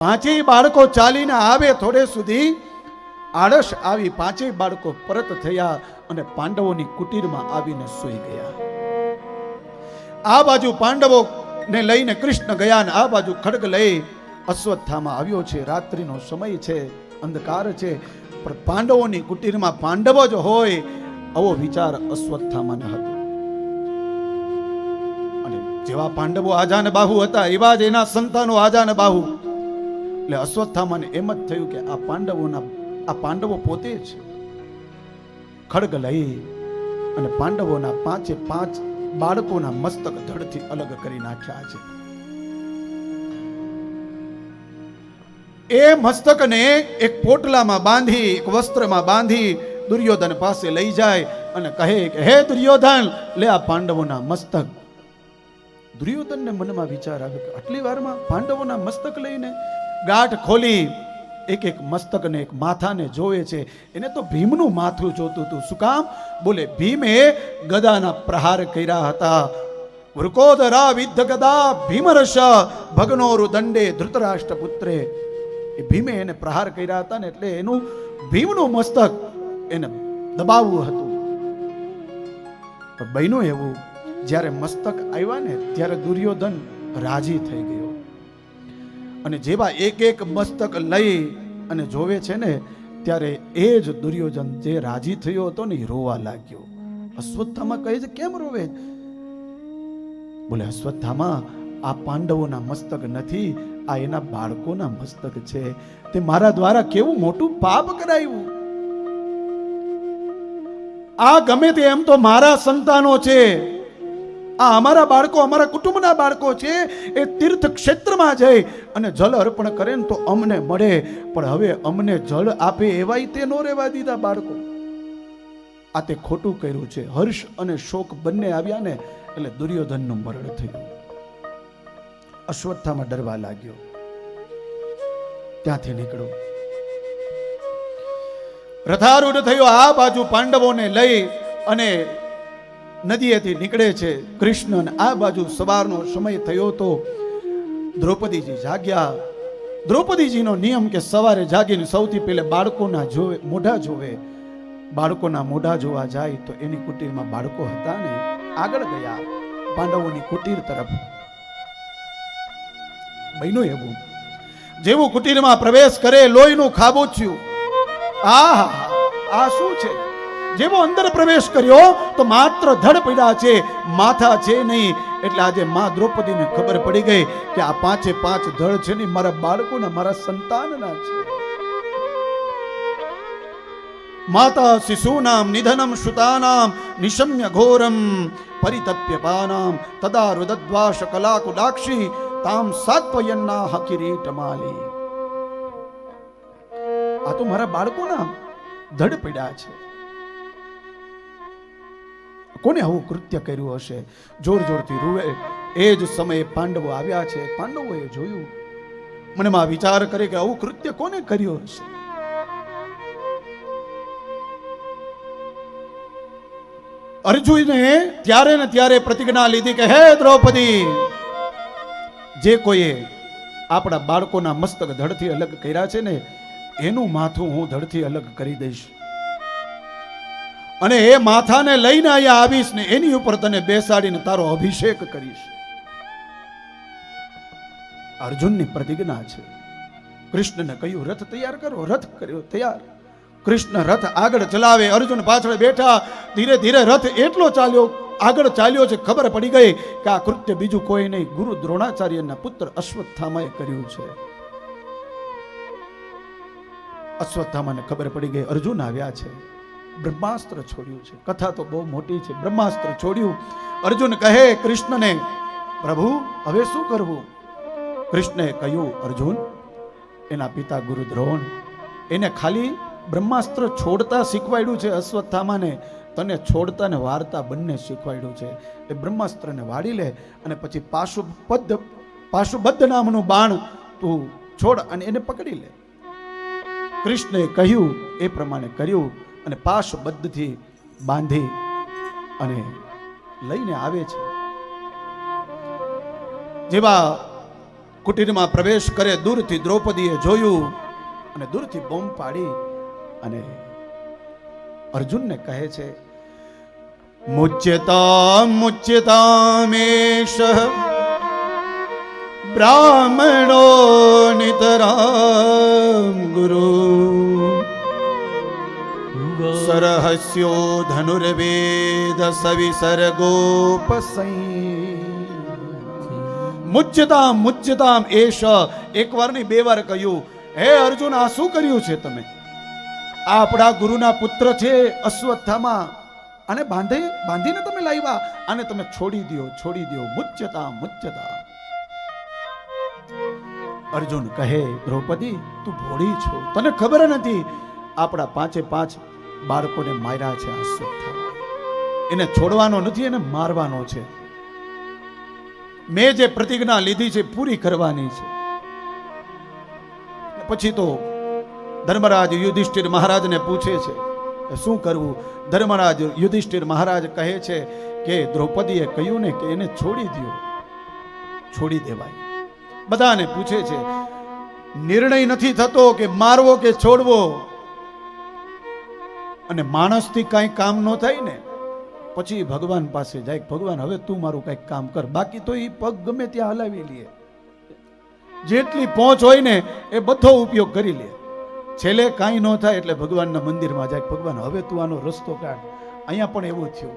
પાંચેય બાળકો ચાલીને આવે થોડે સુધી, આળસ આવી પાંચેય બાળકો પરત થયા અને પાંડવોની કુટીરમાં આવીને સૂઈ ગયા. આ બાજુ પાંડવો ને લઈને કૃષ્ણ ગયા ને આ બાજુ ખડગ લઈ અશ્વત્થામાં આવ્યો છે. રાત્રિનો સમય છે, અંધકાર છે, પણ પાંડવોની કુટીરમાં પાંડવો જ હોય આવો વિચાર અશ્વત્થામાં હતો. અને જેવા પાંડવો આજાન બાહુ હતા, એવા જ એના સંતાનો આજાન બાહુ એટલે અશ્વત્થામાને એમ જ થયું કે આ પાંડવોના આ પાંડવો પોતે જ ખડગ લઈ અને પાંડવોના પાંચે પાંચ બાળકોના મસ્તક ધડથી અલગ કરી નાખ્યા છે. એ મસ્તકને એક પોટલામાં બાંધી, એક વસ્ત્રમાં બાંધી દુર્યોધન પાસે લઈ જાય અને કહે કે, હે દુર્યોધન, લે આ પાંડવોના મસ્તક. દુર્યોધનને મનમાં વિચાર આવ્યો કે આટલી વારમાં પાંડવોના મસ્તક લઈને ગાંઠ ખોલી એક એક મસ્તકને એક માથાને જોવે છે. એને તો ભીમનું માથું જોતું હતું. શું કામ? બોલે, ભીમે ગદાના પ્રહાર કર્યા હતા. વૃકોદરા વિદ્ધ ગદા ભીમરસ, ભગનોરુ દંડે ધૃતરાષ્ટ્ર પુત્રે એ ભીમે એને પ્રહાર કર્યા હતા ને એટલે એનું ભીમનું મસ્તક એને દબાવવું હતું. પણ બન્યું એવું, જ્યારે મસ્તક આવ્યા ને, ત્યારે દુર્યોધન રાજી થઈ ગયો. અને જેવા એક એક મસ્તક લઈ અને જોવે છે ને, ત્યારે એ જ દુર્યોધન જે રાજી થયો હતો ને રોવા લાગ્યો. અશ્વત્થામાં કહે છે, કેમ રોવે? બોલે, અશ્વત્થામાં આ પાંડવોના મસ્તક નથી, આ એના બાળકોના મસ્તક છે. તે મારા દ્વારા કેવું મોટું પાપ કરાયું? આ ગમે તે એમ તો મારા સંતાનો છે. આ અમારા બાળકો, અમારા કુટુંબના બાળકો છે, એ તીર્થ ક્ષેત્રમાં જાય અને જલ અર્પણ કરે ને તો અમને મળે. પણ હવે અમને જળ આપે એવાય તે નો રહેવા દીધા બાળકો. આ તે ખોટું કર્યું છે. હર્ષ અને શોક બંને આવ્યા ને એટલે દુર્યોધનનું મરણ થયું. અશ્વત્થામાં ડરવા લાગ્યો. ત્યાંથી નીકળો. રથારૂઢ થયો આ બાજુ પાંડવોને લઈ અને નદીએથી નીકળે છે કૃષ્ણ આ બાજુ સવારનો સમય થયો તો દ્રૌપદીજી જાગ્યા. દ્રૌપદીજીનો નિયમ કે સવારે જાગીને સૌથી પહેલે બાળકોના જોવે, મોઢા જોવે. બાળકોના મોઢા જોવા જાય તો એની કુટીરમાં બાળકો હતા ને આગળ ગયા. પાંડવોની કુટીર તરફ બન્યું એવું. જેવું કુટીરમાં પ્રવેશ કરે, લોહીનું ખાબોચ્યું. આ આ શું છે? જેવો અંદર પ્રવેશ કર્યો, તો માત્ર ધડ પડ્યા છે, માથા છે નહીં. એટલે આજે મા દ્રૌપદીને ખબર પડી ગઈ કે આ પાંચે પાંચ ધડ છે ને, મારા બાળકોના, મારા સંતાનના છે. માતા શિશુનામ, નિધનમ શ્રુતાનામ, નિશમ્ય ઘોરમ પરિતપ્ય પાનામ તદા રુદદ્વાશ કલાકુલાક્ષી તામ સાત્વયન્ના હકિરીટ માલી. આ તો મારા બાળકોના ધડ પડ્યા છે. કોને આવું કૃત્ય કર્યું હશે? જોર જોરથી રૂવે એ જ સમયે પાંડવો આવ્યા છે. પાંડવોએ જોયું. મનમાં વિચાર કરે કે આવું કૃત્ય કોને કર્યું હશે? અર્જુને ત્યારે ને ત્યારે પ્રતિજ્ઞા લીધી કે, હે દ્રૌપદી, જે કોઈએ આપણા બાળકોના મસ્તક ધડથી અલગ કર્યા છે ને, એનું માથું હું ધડથી અલગ કરી દઈશ. અને એ માથાને લઈને અહીંયા આવીશ ને એની ઉપર તને બેસાડીને તારો અભિષેક કરીશ. અર્જુનની પ્રતિજ્ઞા છે. કૃષ્ણને કહ્યું, રથ તૈયાર કરો, રથ કર્યો, તૈયાર. કૃષ્ણ રથ આગળ ચલાવે, અર્જુન પાછળ બેઠા. ધીરે ધીરે રથ એટલો ચાલ્યો, આગળ ચાલ્યો છે, ખબર પડી ગઈ કે આ કૃત્ય બીજું કોઈ નહીં, ગુરુ દ્રોણાચાર્યના પુત્ર અશ્વત્થામાએ કર્યું છે. અશ્વત્થામાને ખબર પડી ગઈ, અર્જુન આવ્યા છે. બ્રહ્માસ્ત્ર છોડ્યું છે. કથા તો બહુ મોટી છે. બ્રહ્માસ્ત્ર છોડ્યું. અર્જુન કહે, કૃષ્ણને, પ્રભુ, હવે શું કરવું? કૃષ્ણે કહ્યું, અર્જુન, એના પિતા ગુરુ દ્રોણ એને ખાલી બ્રહ્માસ્ત્ર છોડતા શીખવાડ્યું છે અશ્વત્થામાને. તને છોડતા ને વાર્તા બંને શીખવાડ્યું છે. એ બ્રહ્માસ્ત્રને વાળી લે અને પછી પાશુબદ્ધ પાશુબદ્ધ નામનું બાણ તું છોડ અને એને પકડી લે. કૃષ્ણએ કહ્યું, એ પ્રમાણે કર્યું. અને પાશબદ્ધથી બાંધી અને લઈને આવે છે. જેવા કુટીરમાં પ્રવેશ કરે, દૂરથી દ્રૌપદીએ જોયું અને દૂરથી બોમ્બ પાડી અને અર્જુનને કહે છે, મુચ્યતા, મુચ્યતામેશ, બ્રાહ્મણો નિતરામ ગુરુ. સરહસ્યો ધનુર્વેદ સવિસર્ગોપસૈ મુચ્યતામ મુચ્યતામ એશ એક વાર નહીં બે વાર કહ્યું હે અર્જુન આ શું કર્યું છે તમે આપણા ગુરુના પુત્ર છે અશ્વત્થામાં અને બાંધે બાંધીને તમે લાવ્યા અને તમે છોડી દ્યો છોડી દ્યો મુચ્યતા મુચ્યતા અર્જુન કહે દ્રૌપદી તું ભોળી છો તને ખબર નથી આપણા પાંચે પાંચ બાળકોને માર્યા છે આ અશ્વત્થામાં એને છોડવાનો નથી, એને મારવાનો છે. મેં જે પ્રતિજ્ઞા લીધી છે પૂરી કરવાની છે. પછી તો ધર્મરાજ યુધિષ્ઠિર મહારાજને પૂછે છે શું કરવું? ધર્મરાજ યુધિષ્ઠિર મહારાજ કહે છે કે દ્રૌપદીએ કહ્યું ને કે એને છોડી દ્યો. છોડી દેવાય. બધાને પૂછે છે, નિર્ણય નથી થતો કે મારવો કે છોડવો. અને માણસથી કાંઈ કામ ન થાય ને, પછી ભગવાન પાસે જાય ભગવાન, હવે તું મારું કંઈક કામ કર, બાકી તો એ પગ ગમે ત્યાં હલાવી લે. જેટલી પહોંચ હોય ને, એ બધો ઉપયોગ કરી લે. છેલ્લે કાંઈ ન થાય એટલે ભગવાનના મંદિરમાં જાય ભગવાન, હવે તું આનો રસ્તો કાઢ. અહીંયા પણ એવું થયું.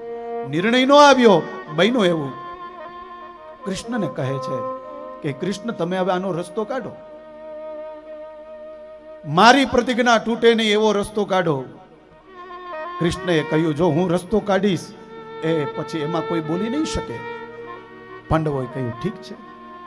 નિર્ણય ન આવ્યો બહેનો એવું. કૃષ્ણને કહે છે કે, કૃષ્ણ, તમે હવે આનો રસ્તો કાઢો. મારી પ્રતિજ્ઞા તૂટે નહીં એવો રસ્તો કાઢો. કૃષ્ણએ કહ્યું, જો હું રસ્તો કાઢીશ, એ પછી એમાં કોઈ બોલી નહીં શકે. પાંડવોએ કહ્યું, ઠીક છે.